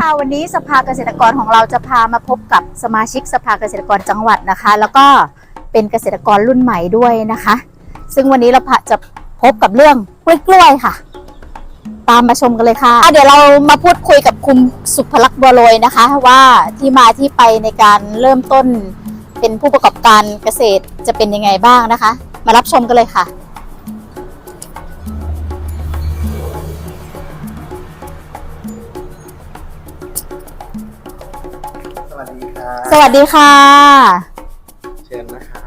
ค่ะวันนี้สภาเกษตรกรของเราจะพามาพบกับสมาชิกสภาเกษตรกรจังหวัดนะคะ แล้วก็เป็นเกษตรกรรุ่นใหม่ด้วยนะคะ ซึ่งวันนี้เราจะพบกับเรื่องกล้วยๆค่ะ ตามมาชมกันเลยค่ะะเดี๋ยวเรามาพูดคุยกับคุณสุภลักษณ์บัวโรยนะคะ ว่าที่มาที่ไปในการเริ่มต้นเป็นผู้ประกอบการเกษตรจะเป็นยังไงบ้างนะคะ มารับชมกันเลยค่ะ วัสดีครับ สวัสดีค่ะ เชิญนะคะ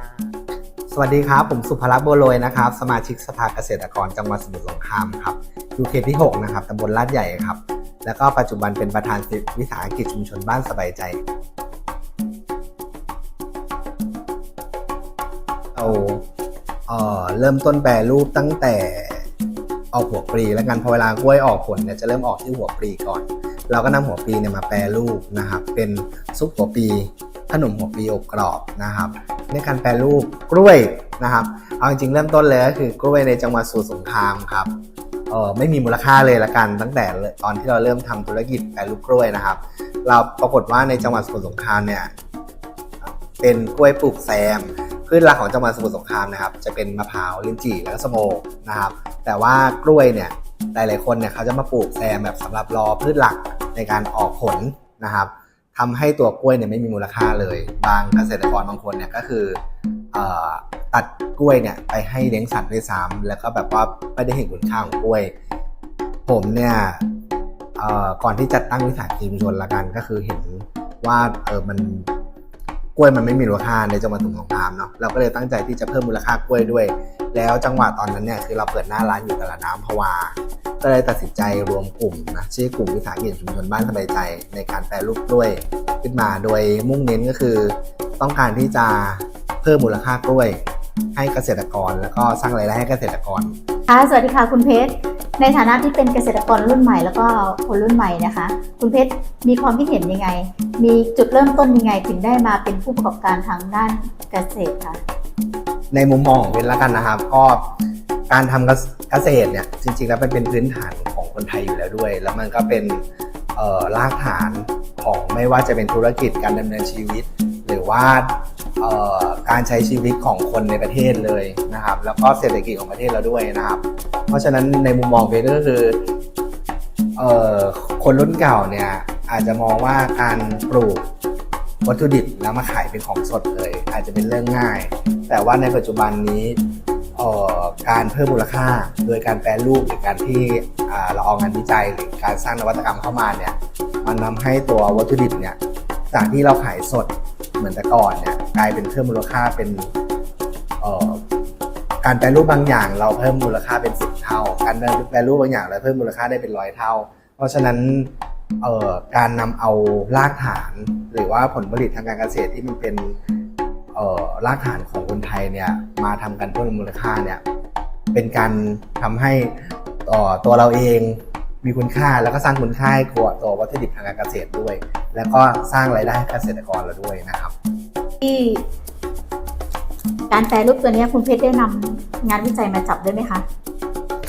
สวัสดีครับ ผมสุภลักษณ์บัวโรยนะครับ สมาชิกสภาเกษตรกรจังหวัดสมุทรสงครามครับอยู่เขตที่ 6 นะครับตำบลลาดใหญ่ครับ แล้วก็ปัจจุบันเป็นประธานวิสาหกิจชุมชนบ้านสบายใจเอาเอ่อเริ่มต้นแปรรูปตั้งแต่ออกหัวปลีแล้วกันพอเวลากล้วยออกผลเนี่ยจะเริ่มออกที่หัวปลีก่อน เราก็นำหัวปีเนี่ยมาแปรรูปนะครับ เป็นซุปหัวปีขนมหัวปีอบกรอบนะครับ ในการแปรรูปกล้วยนะครับ เอาจริงๆเริ่มต้นเลยก็คือกล้วยในจังหวัดสมุทรสงครามครับเออไม่มีมูลค่าเลยละกันตั้งแต่ตอนที่เราเริ่มทำธุรกิจแปรรูปกล้วยนะครับ เราปรากฏว่าในจังหวัดสมุทรสงครามเนี่ยเป็นกล้วยปลูกแซมพืชหลักของจังหวัดสมุทรสงครามนะครับ จะเป็นมะพร้าวลิ้นจี่แล้วก็สโมกนะครับ แต่ว่ากล้วยเนี่ยหลายๆคนเนี่ยเขาจะมาปลูกแซมแบบสำหรับรอพืชหลัก ในการออกผลนะครับทำให้ตัวกล้วยเนี่ยไม่มีมูลค่าเลย บางเกษตรกรบางคนเนี่ยก็คืออตัดกล้วยเนี่ยไปให้เลี้ยงสัตว์ด้วยซ้ำแล้วก็แบบว่าไม่ได้เห็นคุณค่าของกล้วย ผมเนี่ยก่อนที่จะตั้งวิสาหกิจชุมชนละกันก็คือเห็นว่าเออมันกล้วยมันไม่มีมูลค่าในจังหวัดสมุทรสงครามเนาะเราก็เลยตั้งใจที่จะเพิ่มมูลค่ากล้วยด้วย แล้วจังหวะตอนนั้นเนี่ยคือเราเปิดหน้าร้านอยู่ตลาดน้ำพะวา ก็เลยตัดสินใจรวมกลุ่มนะชื่อกลุ่มวิสาหกิจชุมชนบ้านสบายใจ ในการแปรรูปกล้วยขึ้นมาโดยมุ่งเน้นก็คือ ต้องการที่จะเพิ่มมูลค่ากล้วย ให้เกษตรกรแล้วก็สร้างรายได้ให้เกษตรกรค่ะสวัสดีค่ะคุณเพชร ในฐานะที่เป็นเกษตรกรรุ่นใหม่แล้วก็คนรุ่นใหม่นะคะ คุณเพชรมีความคิดเห็นยังไง มีจุดเริ่มต้นยังไงถึงได้มาเป็นผู้ประกอบการทางด้านเกษตรคะ ในมุมมองของเวนแล้วกันนะครับ ก็การทำเกษตรเนี่ยจริงๆแล้วมันเป็นพื้นฐานของคนไทยอยู่แล้วด้วย แล้วมันก็เป็นรากฐานของไม่ว่าจะเป็นธุรกิจการดำเนินชีวิต หรือว่าการใช้ชีวิตของคนในประเทศเลยนะครับ แล้วก็เศรษฐกิจของประเทศเราด้วยนะครับ เพราะฉะนั้นในมุมมองเวนก็คือคนรุ่นเก่าเนี่ยอาจจะมองว่าการปลูก วัตถุดิบแล้วมาขายเป็นของสดเลย อาจจะเป็นเรื่องง่าย แต่ว่าในปัจจุบันนี้การเพิ่มมูลค่า โดยการแปรรูปหรือการที่เราเอางานวิจัยหรือการสร้างนวัตกรรมเข้ามาเนี่ยมันทำให้ตัววัตถุดิบเนี่ยจากที่เราขายสดเหมือนแต่ก่อนเนี่ยกลายเป็นเพิ่มมูลค่าเป็นการแปรรูปบางอย่าง เราเพิ่มมูลค่าเป็นสิบเท่า การแปรรูปบางอย่างเราเพิ่มมูลค่าได้เป็นร้อยเท่า เพราะฉะนั้น การนำเอารากฐาน หรือว่าผลผลิตทางการเกษตรที่มันเป็นเอ่อรากฐานของคนไทยเนี่ยมาทำการเพิ่มมูลค่าเนี่ยเป็นการทำให้เอ่อตัวเราเองมีคุณค่าแล้วก็สร้างคุณค่าให้ตัวตัววัตถุดิบทางการเกษตรด้วย แล้วก็สร้างรายได้ให้เกษตรกรเราด้วยนะครับ ที่การแปรรูปตัวเนี้ยคุณเพชรได้นำงานวิจัยมาจับด้วยไหมคะ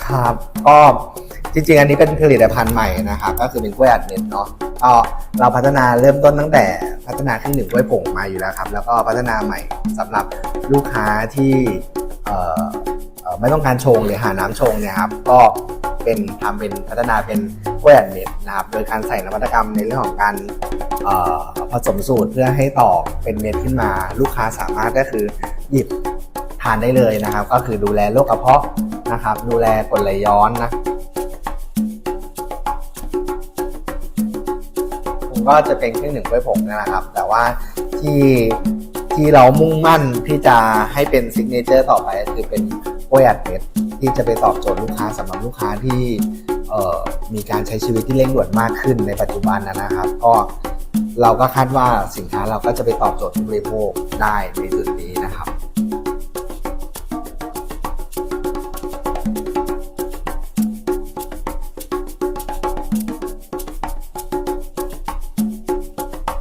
ครับก็ จริงๆ อันนี้เป็นผลิตภัณฑ์ใหม่นะครับก็คือเป็นกล้วยอัดเม็ดเนาะก็เราพัฒนาเริ่มต้นตั้งแต่พัฒนาเครื่องดื่มกล้วยผงมาอยู่แล้วครับ แล้วก็พัฒนาใหม่สำหรับลูกค้าที่ไม่ต้องการชงหรือหาน้ำชงเนี่ยครับก็เป็นทำเป็นพัฒนาเป็นกล้วยอัดเม็ดนะครับโดยการใส่นวัตกรรมในเรื่องของการผสมสูตรเพื่อให้ต่อเป็นเม็ดขึ้นมา ลูกค้าสามารถก็คือหยิบทานได้เลยนะครับ ก็คือดูแลโรคกระเพาะนะครับ ดูแลกรดไหลย้อนนะ ก็จะเป็นเครื่องหนึ่งกล้วยผงนั่แหละครับ แต่ว่าที่ที่เรามุ่งมั่นที่จะให้เป็นซิกเนเจอร์ต่อไปคือเป็นกล้วยอัดเม็ดที่จะไปตอบโจทย์ลูกค้าสำหรับลูกค้าที่มีการใช้ชีวิตที่เร่งด่วนมากขึ้นในปัจจุบันนะนะครับ ก็เราก็คาดว่าสินค้าเราก็จะไปตอบโจทย์ผู้บริโภคได้ในจุดนี้นะครับ